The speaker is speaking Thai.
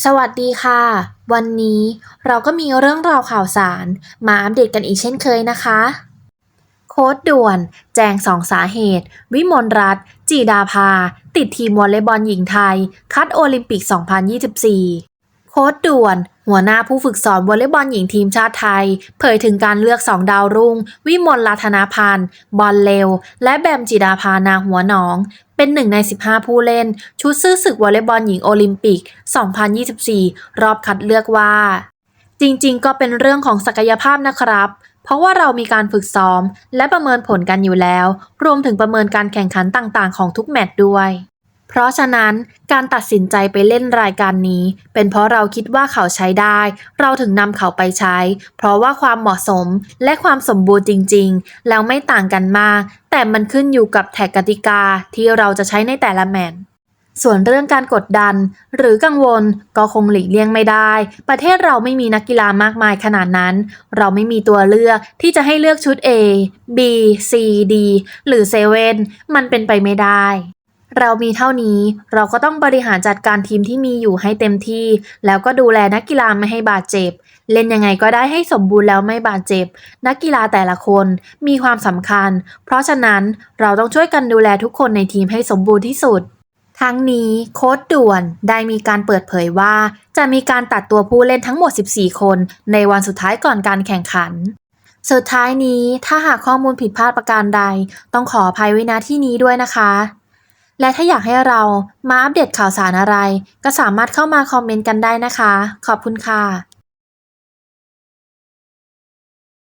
สวัสดีค่ะ วันนี้เราก็มีเรื่องราวข่าวสารมาอัปเดตกันอีกเช่นเคยนะคะ โค้ดด่วน แจงสองสาเหตุ วิมลรัตน์จีดาภา ติดทีมวอลเลย์บอลหญิงไทย คัดโอลิมปิก 2024 โค้ดด่วน หัวหน้าผู้ฝึกสอนวอลเลย์บอลหญิงทีมชาติไทย เผยถึงการเลือกสองดาวรุ่ง วิมลรัตนาพันธ์ บอลเลว และแบมจิดาภานาหัวหนอง เป็นหนึ่งใน 15 ผู้เล่น ชุดซื้อศึกวอลเลย์บอลหญิงโอลิมปิก 2024 รอบคัดเลือกว่า จริงๆ ก็เป็นเรื่องของศักยภาพนะครับ เพราะว่าเรามีการฝึกซ้อม และประเมินผลกันอยู่แล้ว รวมถึงประเมินการแข่งขันต่างๆ ของทุกแมตช์ด้วย เพราะฉะนั้นการตัดสินใจไปเล่นรายการนี้ เป็นเพราะเราคิดว่าเขาใช้ได้ เราถึงนำเขาไปใช้ เพราะว่าความเหมาะสมและความสมบูรณ์จริง ๆ แล้วไม่ต่างกันมาก แต่มันขึ้นอยู่กับแท็กกติกาที่เราจะใช้ในแต่ละแมตช์ส่วนเรื่องการกดดัน หรือกังวลก็คงหลีกเลี่ยงไม่ได้ ประเทศเราไม่มีนักกีฬามากมายขนาดนั้น เราไม่มีตัวเลือกที่จะให้เลือกชุด A B C D หรือเซเว่นมันเป็นไปไม่ได้ เรามีเท่านี้เราก็ต้องบริหารจัดการทีมที่มีอยู่ให้เต็มที่ แล้วก็ดูแลนักกีฬาไม่ให้บาดเจ็บ เล่นยังไงก็ได้ให้สมบูรณ์แล้วไม่บาดเจ็บ นักกีฬาแต่ละคนมีความสำคัญ เพราะฉะนั้นเราต้องช่วยกันดูแลทุกคนในทีมให้สมบูรณ์ที่สุด ทั้งนี้โค้ดด่วนได้มีการเปิดเผยว่า จะมีการตัดตัวผู้เล่นทั้งหมด 14 คน ในวันสุดท้ายก่อนการแข่งขันสุดท้ายนี้ถ้าหากข้อมูลผิดพลาดประการใด ต้องขออภัยไว้ณที่นี้ด้วยนะคะ และถ้าอยากให้เรามาอัปเดตข่าวสารอะไร ก็สามารถเข้ามาคอมเมนต์กันได้นะคะ ขอบคุณค่ะ